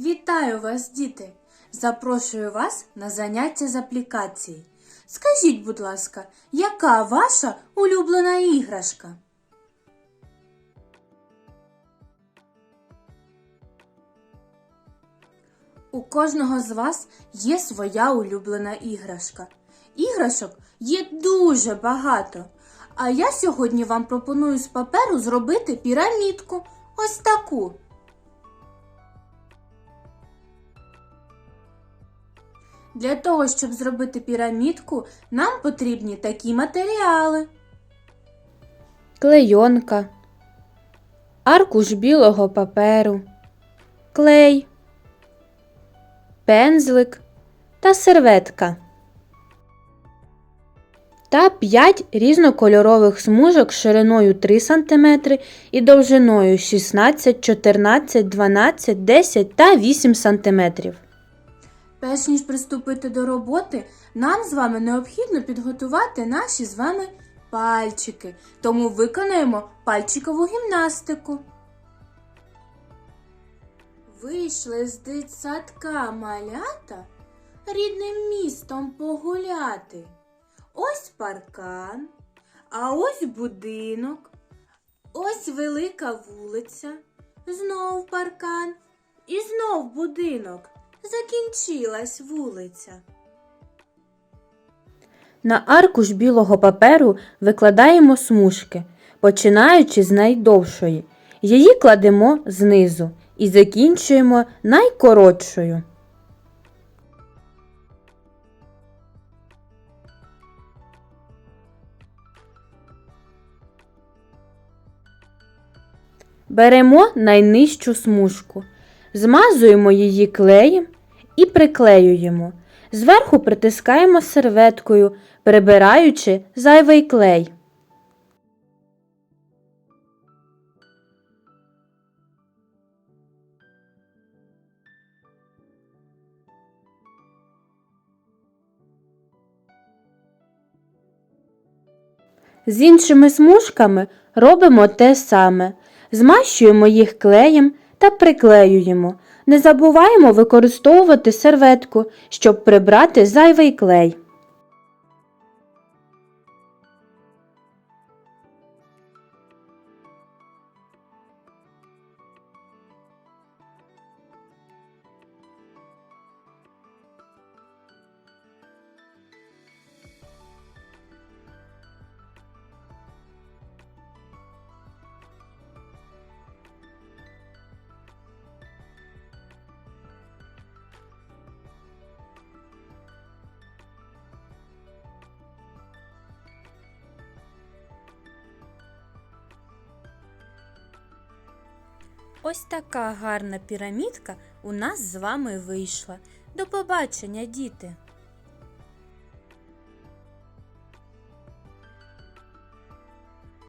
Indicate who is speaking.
Speaker 1: Вітаю вас, діти! Запрошую вас на заняття з аплікації. Скажіть, будь ласка, яка ваша улюблена іграшка? У кожного з вас є своя улюблена іграшка. Іграшок є дуже багато. А я сьогодні вам пропоную з паперу зробити пірамідку. Ось таку. Для того, щоб зробити пірамідку, нам потрібні такі матеріали.
Speaker 2: клейонка, аркуш білого паперу, клей, пензлик та серветка. Та 5 різнокольорових смужок шириною 3 см і довжиною 16, 14, 12, 10 та 8 см.
Speaker 1: Перш ніж приступити до роботи, нам з вами необхідно підготувати наші з вами пальчики. Тому виконаємо пальчикову гімнастику. Вийшли з дитсадка малята рідним містом погуляти. Ось паркан, а ось будинок, ось велика вулиця, знов паркан і знов будинок. Закінчилась вулиця.
Speaker 2: На аркуш білого паперу викладаємо смужки, починаючи з найдовшої. Її кладемо знизу і закінчуємо найкоротшою. Беремо найнижчу смужку, змазуємо її клеєм і приклеюємо. Зверху притискаємо серветкою, прибираючи зайвий клей. З іншими смужками робимо те саме. Змащуємо їх клеєм та приклеюємо. Не забуваємо використовувати серветку, щоб прибрати зайвий клей. Ось така гарна пірамідка у нас з вами вийшла. До побачення, діти!